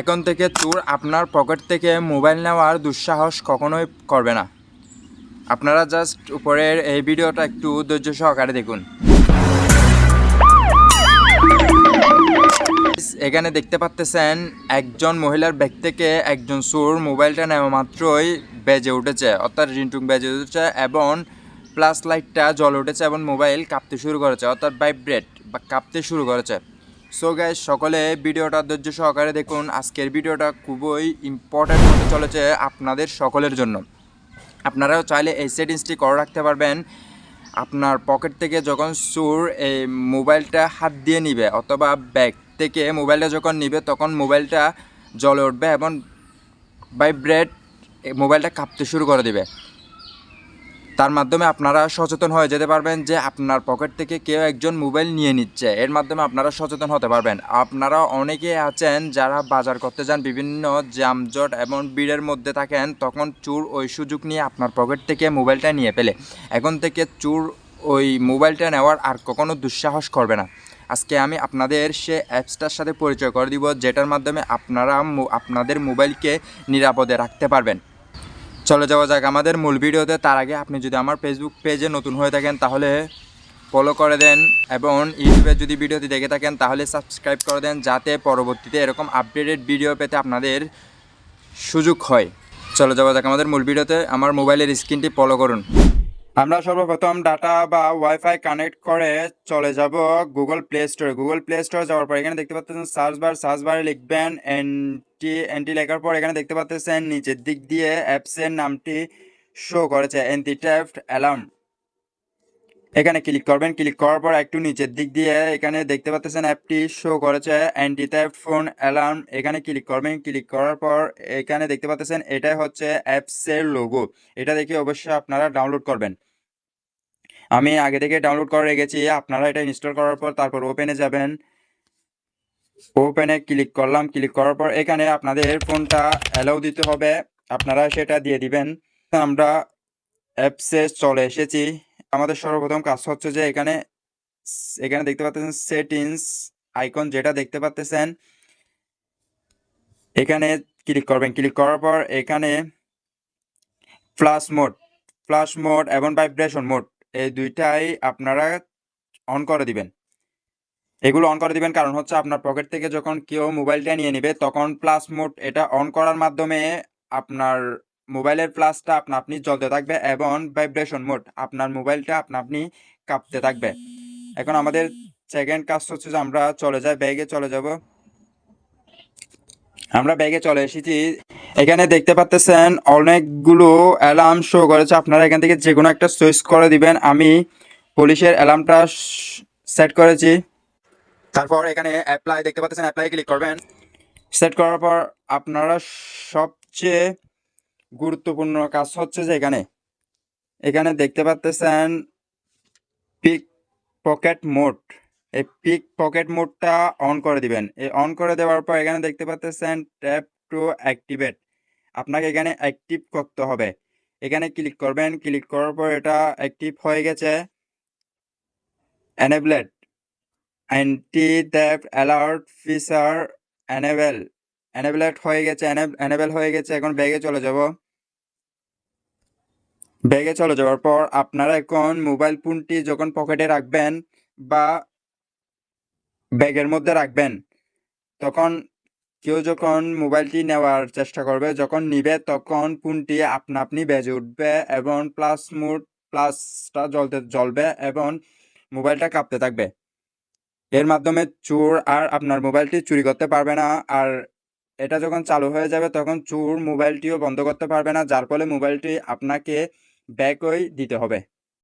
এখন থেকে চোর আপনার পকেট থেকে মোবাইল নেওয়ার দুঃসাহস কখনোই করবে না। আপনারা জাস্ট উপরের এই ভিডিওটা একটু ধৈর্য সহকারে দেখুন। এখানে দেখতে পাচ্তেছেন একজন মহিলার ব্যাগ থেকে একজন চোর মোবাইলটা নেওয়া মাত্রই বেজে উঠেছে, অর্থাৎ রিন্টুং বেজে উঠেছে এবং প্লাস লাইটটা জল উঠেছে এবং মোবাইল কাঁপতে শুরু করেছে, অর্থাৎ ভাইব্রেট বা কাঁপতে শুরু করেছে। সো গাইজ সকলে ভিডিওটা ধৈর্য সহকারে দেখুন। আজকের ভিডিওটা খুবই ইম্পর্ট্যান্ট হতে চলেছে আপনাদের সকলের জন্য। আপনারাও চাইলে এই সেটিংসটি করে রাখতে পারবেন। আপনার পকেট থেকে যখন সুর এই মোবাইলটা হাত দিয়ে নিবে অথবা ব্যাগ থেকে মোবাইলটা যখন নিবে, তখন মোবাইলটা জলে উঠবে এবং ভাইব্রেট মোবাইলটা কাঁপতে শুরু করে দিবে। তার মাধ্যমে আপনারা সচেতন হয়ে যেতে পারবেন যে আপনার পকেট থেকে কেউ একজন মোবাইল নিয়ে নিচ্ছে। এর মাধ্যমে আপনারা সচেতন হতে পারবেন। আপনারা অনেকে আছেন যারা বাজার করতে যান, বিভিন্ন জামজট এবং ভিড়ের মধ্যে থাকেন, তখন চুর ওই সুযোগ নিয়ে আপনার পকেট থেকে মোবাইলটা নিয়ে ফেলে। এখন থেকে চুর ওই মোবাইলটা নেওয়ার আর কখনো দুঃসাহস করবে না। আজকে আমি আপনাদের সে অ্যাপসটার সাথে পরিচয় করে দিব, যেটার মাধ্যমে আপনারা আপনাদের মোবাইলকে নিরাপদে রাখতে পারবেন। চলে যাওয়া যাক আমাদের মূল ভিডিওতে। তার আগে আপনি যদি আমার ফেসবুক পেজে নতুন হয়ে থাকেন, তাহলে ফলো করে দেন এবং ইউটিউবে যদি ভিডিওটি দেখে থাকেন, তাহলে সাবস্ক্রাইব করে দেন যাতে পরবর্তীতে এরকম আপডেটেড ভিডিও পেতে আপনাদের সুযোগ হয়। চলে যাওয়া যাক আমাদের মূল ভিডিওতে। আমার মোবাইলের স্ক্রিনটি ফলো করুন। আমরা সর্বপ্রথম ডাটা বা ওয়াইফাই কানেক্ট করে চলে যাব গুগল প্লে স্টোরে গুগল প্লে স্টোরে যাওয়ার পর এখানে দেখতে পাচ্ছেন সার্চ বার সার্চ বারে লিখবেন এনটি এনটি লেখার পর এখানে দেখতে পাচ্ছেন নিচের দিক দিয়ে অ্যাপসের নামটি শো করেছে। এনটি ট্যাফ অ্যালার্ম এখানে ক্লিক করবেন ক্লিক করার পর একটু নিচের দিক দিয়ে এখানে দেখতে পাচ্ছেন অ্যাপটি শো করেছে অ্যান্টি ট্যাফট ফোন অ্যালার্ম এখানে ক্লিক করবেন ক্লিক করার পর এখানে দেখতে পাচ্ছেন এটাই হচ্ছে অ্যাপসের লোগো এটা দেখে অবশ্যই আপনারা ডাউনলোড করবেন। আমি আগে থেকে ডাউনলোড করে রেখেছি, আপনারা এটা ইনস্টল করার পর তারপর ওপেনে যাবেন। ওপেনে ক্লিক করলাম ক্লিক করার পর এখানে আপনাদের ফোনটা অ্যালাউ দিতে হবে, আপনারা সেটা দিয়ে দিবেন। আমরা অ্যাপসে চলে এসেছি। আমাদের সর্বপ্রথম কাজ হচ্ছে যে এখানে এখানে দেখতে পাচ্ছেন সেটিংস আইকন যেটা দেখতে পাচ্ছেন এখানে ক্লিক করবেন। ক্লিক করার পর এখানে ফ্লাশ মোড ফ্লাশ মোড এবং ভাইব্রেশন মোড এই দুইটাই আপনারা অন করে দিবেন। এগুলো অন করে দিবেন কারণ হচ্ছে আপনার পকেট থেকে যখন কেউ মোবাইলটা নিয়ে নেবে, তখন প্লাস মোড এটা অন করার মাধ্যমে আপনার মোবাইলের প্লাসটা আপনা আপনি জ্বলতে থাকবে এবং ভাইব্রেশন মোড আপনার মোবাইলটা আপনা আপনি কাঁপতে থাকবে। এখন আমাদের সেকেন্ড কাজ হচ্ছে যে আমরা চলে যাই, ব্যাগে চলে যাব। আমরা ব্যাগে চলে এসেছি। এখানে দেখতে পাচ্ছেন অনেকগুলো অ্যালার্ম শো করেছে। আপনারা এখান থেকে যে কোনো একটা সুইচ করে দিবেন। আমি পুলিশের অ্যালার্মটা সেট করেছি। তারপর এখানে অ্যাপ্লাই দেখতে পাচ্ছেন অ্যাপ্লাই ক্লিক করবেন। সেট করার পর আপনারা সবচেয়ে গুরুত্বপূর্ণ কাজ হচ্ছে যে এখানে এখানে দেখতে পাচ্ছেন পিক পকেট মোড এই পিক পকেট মোডটা অন করে দিবেন। এই অন করে দেওয়ার পর এখানে দেখতে পাচ্ছেন ট্যাপ টু অ্যাক্টিভেট আপনাকে এখানে অ্যাক্টিভ করতে হবে। এখানে ক্লিক করবেন ক্লিক করার পর এটা অ্যাক্টিভ হয়ে গেছে। Enabled anti theft alert feature enable enabled হয়ে গেছে এনেবেল হয়ে গেছে, এখন ব্যাগে চলে যাব। ব্যাগে চলে, যাওয়ার পর আপনারা এখন মোবাইল ফোনটি যখন পকেটে রাখবেন বা ব্যাগের মধ্যে রাখবেন, তখন কেউ যখন মোবাইলটি নেওয়ার চেষ্টা করবে, যখন নিবে, তখন ফোনটি আপনা আপনি বেজে উঠবে এবং প্লাস মোড প্লাসটা জ্বলতে, জ্বলবে এবং মোবাইলটা কাঁপতে থাকবে। এর মাধ্যমে চোর আর আপনার মোবাইলটি চুরি করতে পারবে না। আর এটা যখন চালু হয়ে যাবে, তখন চোর মোবাইলটিও বন্ধ করতে পারবে না, যার ফলে মোবাইলটি আপনাকে ব্যাকই দিতে হবে।